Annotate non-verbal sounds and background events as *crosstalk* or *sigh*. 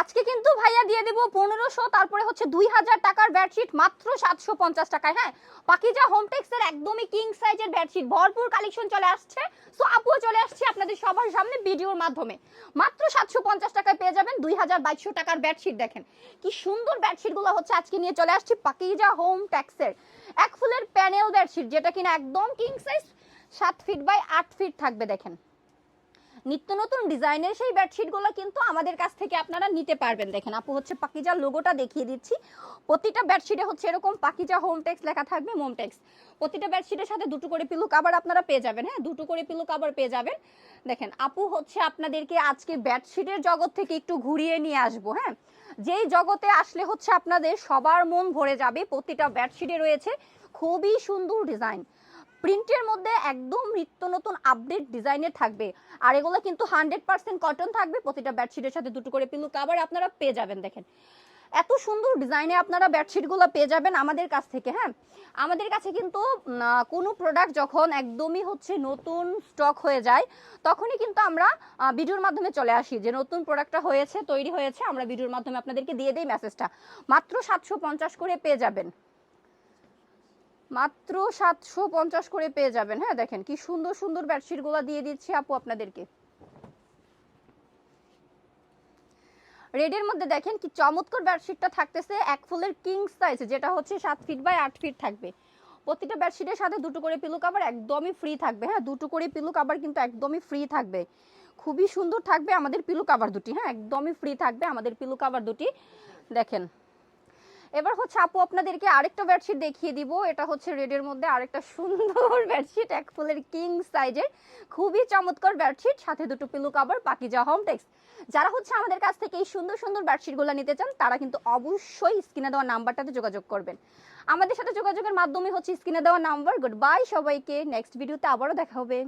আজকে কিন্তু ভাইয়া দিয়ে দেবো পনেরোশো, তারপরে হচ্ছে দুই হাজার টাকার বেডশিট মাত্র সাতশো পঞ্চাশ টাকায় হ্যাঁ? পাকিজা হোমটেক্সের একদমই কিং সাইজের বেডশিট ভরপুর কালেকশন চলে আসছে। সো আপুও চলে আসছে আপনাদের সবার সামনে ভিডিওর মাধ্যমে। মাত্র সাতশো পঞ্চাশ টাকায় পেয়ে যাবেন দুই হাজার বাইশশো টাকার বেডশিট দেখেন। কি সুন্দর বেডশিটগুলো হচ্ছে আজকে নিয়ে চলে আসছি পাকিজা হোম ট্যাক্সের এক ফুলের প্যানেল বেডশিট যেটা কিনা একদম কিং সাইজ সাত ফিট বাই আট ফিট থাকবে দেখেন। নিত্য নতুন ডিজাইনের সেই বেডশিটগুলো কিন্তু আমাদের কাছ থেকে আপনারা নিতে পারবেন। দেখেন আপু হচ্ছে পাকিজার লোগোটা দেখিয়ে দিচ্ছি। প্রতিটা বেডশিটে হচ্ছে এরকম পাকিজা হোমটেক্স লেখা থাকবে মোমটেক্স প্রতিটা বেডশিটের সাথে দুটো করে পিলু কাবার আপনারা পেয়ে যাবেন হ্যাঁ? দুটো করে পিলু কাবার পেয়ে যাবেন। দেখেন আপু হচ্ছে আপনাদেরকে আজকে বেডশিটের জগৎ থেকে একটু ঘুরিয়ে নিয়ে আসব হ্যাঁ? যেই জগতে আসলে হচ্ছে আপনাদের সবার মন ভরে যাবে, প্রতিটা বেডশিটে রয়েছে খুবই সুন্দর ডিজাইন প্রিন্টের মধ্যে একদম নিত্য নতুন আপডেট ডিজাইনের থাকবে। আর এগুলো কিন্তু হান্ড্রেড পার্সেন্ট কটন থাকবে, প্রতিটা বেডশিটের সাথে দুটো করে পিলু কাভার আপনারা পেয়ে যাবেন, দেখেন। এত সুন্দর ডিজাইনে আপনারা বেডশিটগুলো পেয়ে যাবেন আমাদের কাছ থেকে হ্যাঁ? আমাদের কাছে কিন্তু কোনো প্রোডাক্ট যখন একদমই হচ্ছে নতুন স্টক হয়ে যায়, তখনই কিন্তু আমরা ভিডিওর মাধ্যমে চলে আসি। যে নতুন প্রোডাক্টটা হয়েছে, তৈরি হয়েছে, আমরা ভিডিওর মাধ্যমে আপনাদেরকে দিয়ে দিই মেসেজটা মাত্র সাতশো পঞ্চাশ করে পেয়ে যাবেন। মাত্র সাতশো পঞ্চাশ করে পেয়ে যাবেন। হ্যাঁ দেখেন কি সুন্দর সুন্দর বেডশিটগুলো দিয়ে দিচ্ছি আপু আপনাদেরকে। রেডের মধ্যে দেখেন কি চমৎকার বেডশিটটা থাকতেছে, এক ফুলের কিং সাইজ যেটা হচ্ছে সাত ফিট বাই আট ফিট থাকবে। প্রতিটা বেডশিটের সাথে দুটো করে পিলো কাভার একদমই ফ্রি থাকবে। হ্যাঁ দুটো করে পিলো কাভার কিন্তু একদমই ফ্রি থাকবে। খুবই সুন্দর থাকবে আমাদের পিলো কাভার দুটি। হ্যাঁ একদমই ফ্রি থাকবে আমাদের পিলো কাভার দুটি। দেখেন এবার হচ্ছে আপু আপনাদেরকে আরেকটা বেডশিট দেখিয়ে দিব। এটা হচ্ছে রেডের মধ্যে আরেকটা সুন্দর *laughs* বেডশিট এক ফুলের কিং সাইজের খুবই চমৎকার বেডশিট সাথে দুটো পিলু কাভার বাকি যা হোম টেক্স যারা হচ্ছে আমাদের কাছ থেকে এই সুন্দর সুন্দর বেডশিটগুলো নিতে চান, তারা কিন্তু অবশ্যই স্ক্রিনে দেওয়া নাম্বারটাতে যোগাযোগ করবেন। আমাদের সাথে যোগাযোগের মাধ্যমে হচ্ছে স্ক্রিনে দেওয়া নাম্বার। গুড বাই সবাইকে। নেক্সট ভিডিওতে আবারও দেখা হবে।